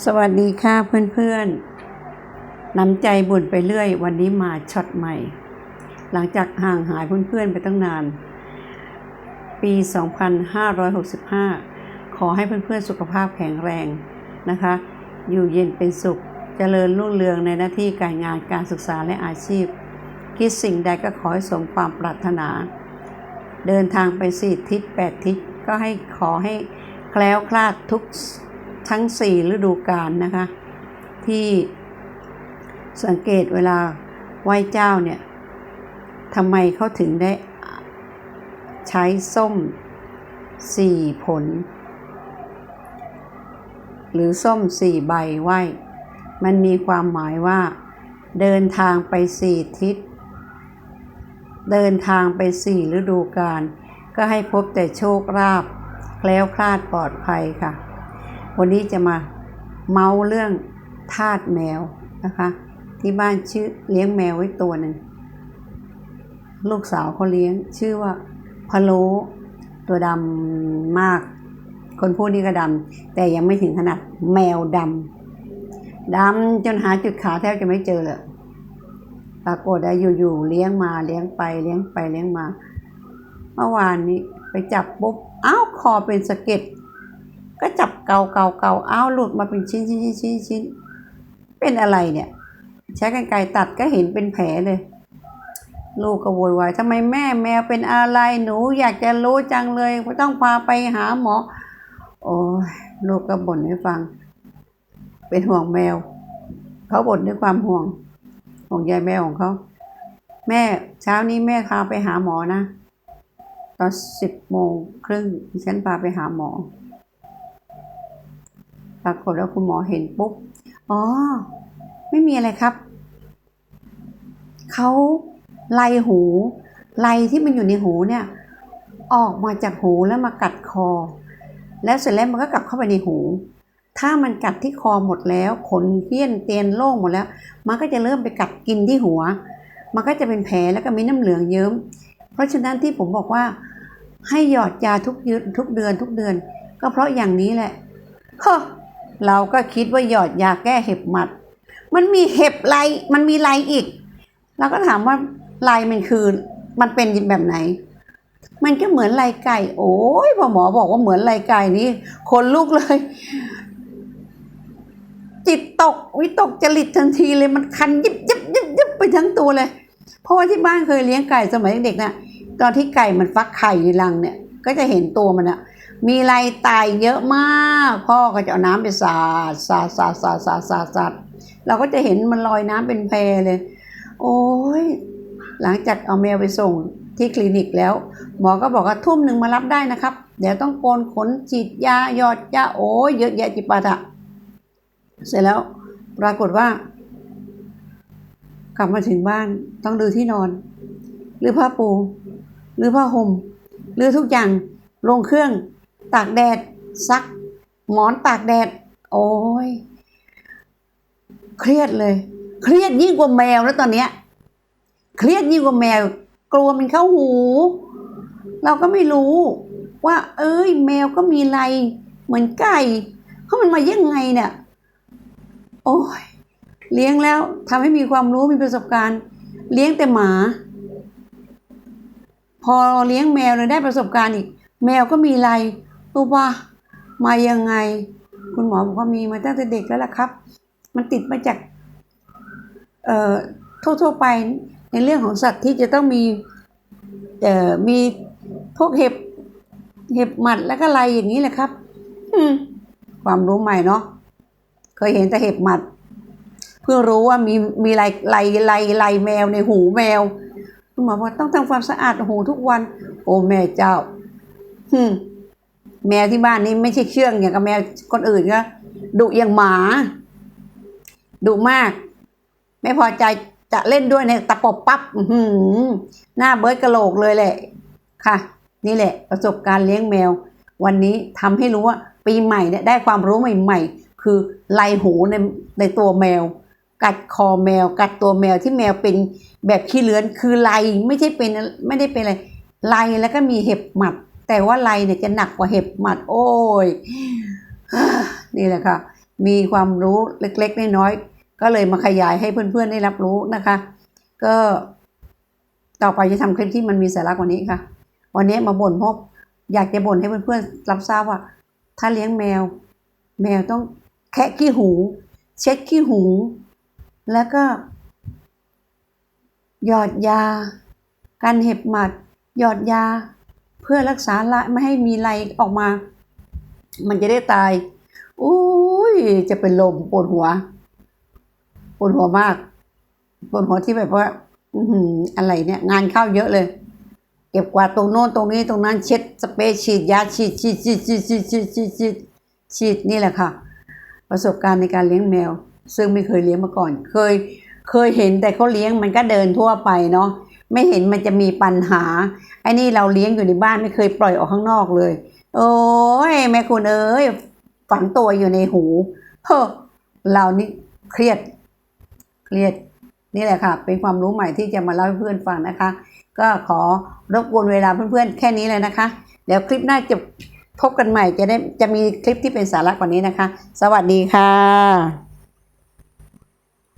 สวัสดีค่ะเพื่อนๆ น้ำใจบุญไปเรื่อย วันนี้มาช็อตใหม่ หลังจากห่างหายเพื่อนๆไปตั้งนาน ปี 2565 ขอให้เพื่อนๆสุขภาพแข็งแรงนะคะ อยู่เย็นเป็นสุขเจริญรุ่งเรืองในหน้าที่การงานการศึกษาและอาชีพ คิดสิ่งใดก็ขอให้สมความปรารถนา เดินทางไปสี่ทิศแปดทิศก็ให้ขอให้แคล้วคลาดทุก ทั้งสี่ฤดูกาลนะคะ ที่สังเกตเวลาไหว้เจ้าเนี่ยทำไมเขาถึงได้ใช้ส้มสี่ผล หรือส้มสี่ใบไหว้ มันมีความหมายว่า เดินทางไปสี่ทิศ เดินทางไปสี่ฤดูกาลก็ให้พบแต่โชคราบแคล้วคลาดปลอดภัยค่ะ วันนี้จะมาเมาเรื่องทาสแมวนะคะ ที่บ้านชื่อเลี้ยงแมวไว้ตัวหนึ่งลูกสาวเขาเลี้ยง ชื่อว่าพะโลตัวดำมาก คนพูดนี่ก็ดำแต่ยังไม่ถึงขนาดแมวดำดำจนหาจุดขาวแทบจะไม่เจอเลยปรากฏว่าอยู่ๆเลี้ยงมาเลี้ยงไปเลี้ยงไปเลี้ยงมา เมื่อวานนี้ไปจับปุ๊บอ้าวคอเป็นสะเก็ด ก็จับเกาเกาเกาอ้าวหลุดมาเป็นชิ้นชิ้นชิ้นชิ้นชิ้นเป็นอะไรเนี่ย ใช้กรรไกรตัดก็เห็นเป็นแผลเลย ลูกก็โวยวายทำไมแม่แมวเป็นอะไรหนูอยากจะรู้จังเลยต้องพาไปหาหมอ โอ้ยลูกก็บ่นให้ฟัง เป็นห่วงแมว เขาบ่นด้วยความห่วงห่วงใยแมวของเขาแม่เช้านี้แม่พาไปหาหมอนะ ตอนสิบโมงครึ่งฉันพาไปหาหมอ ปรากฏว่าคุณหมอเห็นปุ๊บ อ๋อ ไม่มีอะไรครับ เขาไล่หู ไล่ที่มันอยู่ในหูเนี่ย ออกมาจากหูแล้วมากัดคอ แล้วเสร็จแล้วมันก็กลับเข้าไปในหู ถ้ามันกัดที่คอหมดแล้ว ขนเพี้ยนเตียนโล่งหมดแล้ว มันก็จะเริ่มไปกัดกินที่หัว มันก็จะเป็นแผลแล้วก็มีน้ำเหลืองเยิ้ม เพราะฉะนั้นที่ผมบอกว่าให้หยอดยาทุกทุกเดือนทุกเดือน ก็เพราะอย่างนี้แหละเฮ้อ เราก็คิดว่าหยอดยาแก้เห็บหมัด มันมีเห็บไรมันมีไรอีก เราก็ถามว่าไรมันคือมันเป็นแบบไหน มันก็เหมือนไรไก่ โอ้ยพอหมอบอกว่าเหมือนไรไก่นี่คนลุกเลย จิตตกวิตกจริตทันทีเลยมันคันยิบยิบยิบยิบไปทั้งตัวเลย เพราะว่าที่บ้านเคยเลี้ยงไก่สมัยเด็กๆน่ะตอนที่ไก่มันฟักไข่ในรังเนี่ย ก็จะเห็นตัวมันอะ มีลายตายเยอะมาก พ่อก็จะเอาน้ำไปสาดสาดสาดสาดสาดสาดสาดเราก็จะเห็นมันลอยน้ำเป็นแพเลย โอ้ยหลังจากเอาแมวไปส่งที่คลินิกแล้ว หมอก็บอกว่าทุ่มหนึ่งมารับได้นะครับ เดี๋ยวต้องโกนขนฉีดยาหยอดยาโอ้ยเยอะแยะจิปาถะเสร็จแล้วปรากฏว่า กลับมาถึงบ้านต้องดูที่นอน หรือผ้าปู หรือผ้าห่มหรือทุกอย่างลงเครื่อง ตากแดด ซัก หมอนตากแดด โอ้ยเครียดเลย เครียดยิ่งกว่าแมวแล้วตอนเนี้ย เครียดยิ่งกว่าแมว กลัวมันเข้าหู เราก็ไม่รู้ ว่า เอ้ย แมวก็มีไร เหมือนไก่เขามันมายังไงเนี่ย โอ้ยเลี้ยงแล้วทำให้มีความรู้มีประสบการณ์ เลี้ยงแต่หมา พอเลี้ยงแมวเลยได้ประสบการณ์อีก แมวก็มีไร รู้ว่ามายังไง คุณหมอบอกว่ามีมาตั้งแต่เด็กแล้วล่ะครับ มันติดมาจากเอ่อทั่วๆไปในเรื่องของสัตว์ที่จะต้องมีเอ่อมีพวกเห็บเห็บหมัดแล้วก็ไรอย่างนี้แหละครับอืมความรู้ใหม่เนาะเคยเห็นแต่เห็บหมัด เพิ่งรู้ว่ามีมีไรไรไรไรแมวในหูแมวคุณหมอบอกต้องทำความสะอาดหูทุกวัน โอ้แม่เจ้าฮึม แมวที่บ้านนี้ไม่ใช่เชื่องอย่างกับแมวคนอื่นก็ดุอย่างหมาดุมาก ไม่พอใจจะเล่นด้วยเนี่ยตะปบปั๊บอื้อหือหน้าเบิร์ดกระโหลกเลยแหละ ค่ะ นี่แหละ ประสบการณ์เลี้ยงแมว วันนี้ทำให้รู้ว่า ปีใหม่เนี่ยได้ความรู้ใหม่ ๆ คือไลหูในในตัวแมว กัดคอแมว กัดตัวแมวที่แมวเป็นแบบขี้เลื้อนคือไลไม่ใช่เป็นไม่ได้เป็นอะไรไลแล้วก็มีเห็บหมัด แต่ว่าไลเนี่ยจะหนักกว่าเห็บหมัดโอ้ยนี่แหละค่ะ มีความรู้เล็กๆน้อยๆก็เลยมาขยายให้เพื่อนๆได้รับรู้นะคะ ก็ต่อไปจะทำคลิปที่มันมีสาระกว่านี้ค่ะ วันนี้มาบ่นพราะอยากจะบ่นให้เพื่อนๆรับทราบว่า ถ้าเลี้ยงแมว แมวต้องแคะขี้หู เช็ดขี้หู แล้วก็ หยอดยาการเห็บหมัด หยอดยา เพื่อรักษาละไม่ให้มีไรออกมา มันจะได้ตายอุ้ยจะเป็นลมปวดหัวปวดหัวมากปวดหัวที่แบบว่า อือหืออะไรเนี่ย งานเข้าเยอะเลย เก็บกวาดตรงโน้นตรงนี้ตรงนั้นเช็ดสเปรย์ฉีดยาฉีดฉีดฉีดฉีดฉีดฉีดฉีดฉีดฉีดนี่แหละค่ะ ประสบการณ์ในการเลี้ยงแมว ซึ่งไม่เคยเลี้ยงมาก่อน เคย เคยเห็นแต่เขาเลี้ยงมันก็เดินทั่วไปเนาะ ไม่เห็นมันจะมีปัญหาไอ้นี่เราเลี้ยงอยู่ในบ้านไม่เคยปล่อยออกข้างนอกเลย โอ้ยแม่คุณเอ้ยฝังตัวอยู่ในหูเฮ้อเรานี่เครียดเครียดนี่แหละค่ะ เป็นความรู้ใหม่ที่จะมาเล่าให้เพื่อนฟังนะคะ ก็ขอรบกวนเวลาเพื่อนๆแค่นี้เลยนะคะ เดี๋ยวคลิปหน้าจะพบกันใหม่จะได้จะมีคลิปที่เป็นสาระกว่านี้นะคะ สวัสดีค่ะ